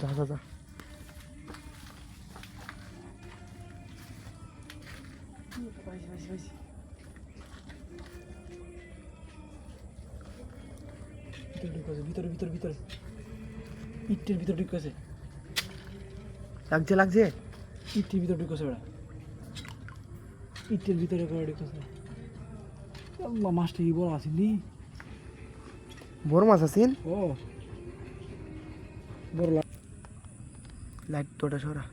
যা যা যা। ভিতরে ভিতরে ভিতরে ভিতরে। ইটের ভিতরে ঢুকেছে লাগছে লাগছে? ইটের ভিতরে ঢুকেছে ওরা ইটের ভিতরে করে ঢুকেছে মাছটা কি বড় আছে নি? বড় মাছ আছেন ও। বড় লাগ লাইট তোটা সরা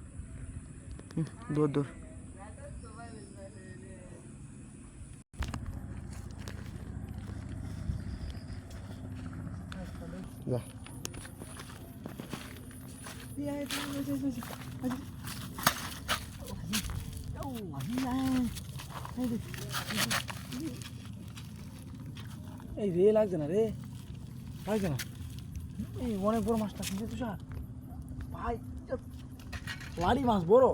হুম, দৌড় দৌড় যা এই রে লাগছে না রে লাগছে না এই অনেক বড় মাছটা কিন্তু তুষার ভাই লাড়ি মাছ বড়।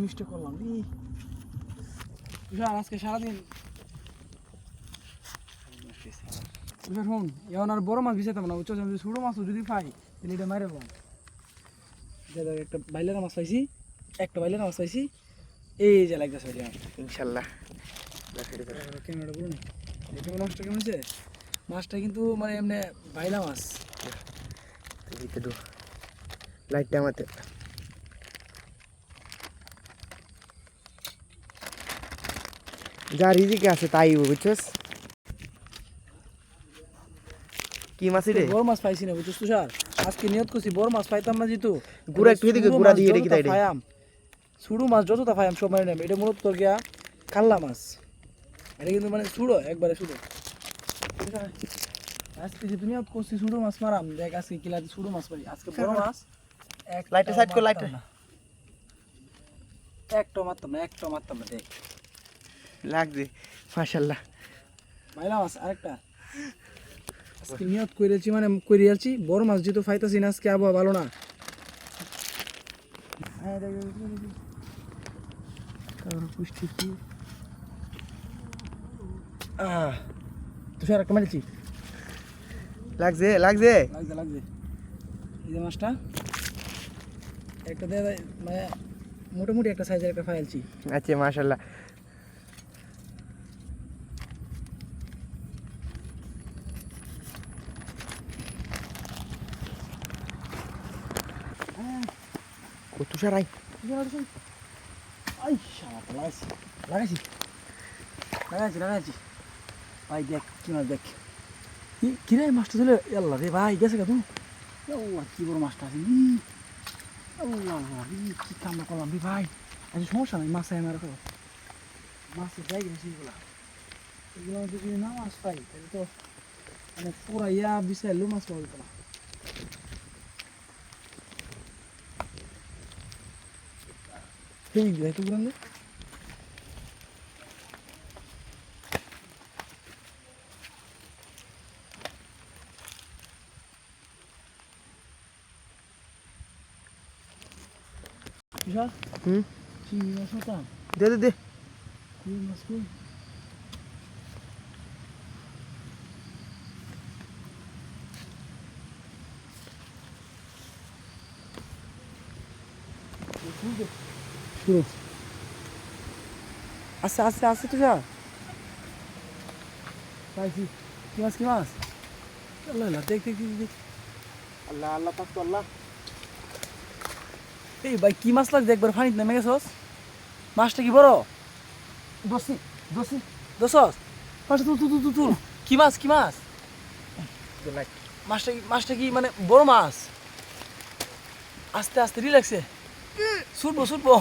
মিষ্টি করলাম ই। তুষার আজকে সারাদিন। তুষার শুন এখন আর বড় মাছ ভিসাতাম না আমি ছোটো মাছও যদি পাই তাহলে এটা মারে পাবো একটা বাইলের মাছ পাইছি একটা বাইলের মাছ পাইছি। এই যে লাগতেছে। ইনশাল্লাহ। ক্যামেরাটা বলুন মাছটা কেমন হয়েছে? মাছটা কিন্তু মানে এমনি বাইলা মাছ। লাইটটা আমাতে। যা রিজিকে আছে তাই বুঝছস? কি মাছ রে? বড় মাছ পাইছি না বুঝছিস তুষার? আজকে নিয়ত করছি বড় মাছ পাইতাম না যেহেতু। গুড়া একটু এদিকে, গুড়া দিয়ে রেখে রে। ছুড়ু মাছ যতটা ফায়াম সব নেবে এটা মূলত তোর গিয়া কাল্লা মাছ। এটা কিন্তু মানে ছুড়ো একবারে ছুড়ো আজকে যে তুমি করছি ছুড়ো মাছ মারাম দেখ আজকে কিলাতে ছুড়ো মাছ পাই আজকে বড় মাছ একটাও লাইটে সাইড কর, লাইটে। না। মারতাম না একটাও মারতাম না দেখ। মাশাল্লাহ মাইলা মাছ আরেকটা। আজকে নিয়ত করেছি মানে করে যাচ্ছি বড় মাছ যেহেতু ফাইতাছি না আজকে আবহাওয়া ভালো না। হ্যাঁ, পুষ্টি তুষার একটা মেরেছি। লাগছে লাগছে। লাগছে লাগছে। এই যে মাছটা একটা দিয়ে মানে মোটামুটি একটা সাইজের একটা ফাইলছি আচ্ছা মাশাল্লাহ সারাই আই তো লাগাইছি। লাগাইছি লাগাইছি লাগাইছি। ভাই দেখ, কি মাছ দেখ। কি কি রে মাছটা ছিল? আল্লাহ রে ভাই, গেছে কা তুমি আল্লাহ, কি বড় মাছটা আছে কি কামড়া করলাম রে ভাই। আচ্ছা সমস্যা নাই, মাছ আমার মাছের জায়গা বেশি এগুলা। যদি না মাছ পাই, তাহলে তো মানে পুরা ইয়া বিশাল মাছ পাওয়া যেত না। ঠিক আছে একটু ঘুরান বিশাল হুম চিংড়ি মাছ হতাম দে দে দে চিংড়ি মাছ কই শুরু আস্তে আস্তে আস্তে তো যা পাইছি কি মাছ কি মাছ আল্লাহ আল্লাহ দেখ দেখ দেখ, দেখ আল্লাহ আল্লাহ পাক তো আল্লাহ এই ভাই কি মাছ লাগছে? একবার ফানিত নেমে গেছস? মাছটা কি বড়? দোষি দোষি দোষস মাছটা তুল তুল তুল, তুল তুল। কি মাছ কি মাছ? মাছটা কি মাছটা কি মানে বড় মাছ? আস্তে আস্তে রিল্যাক্সে। ছুটবো ছুটবো।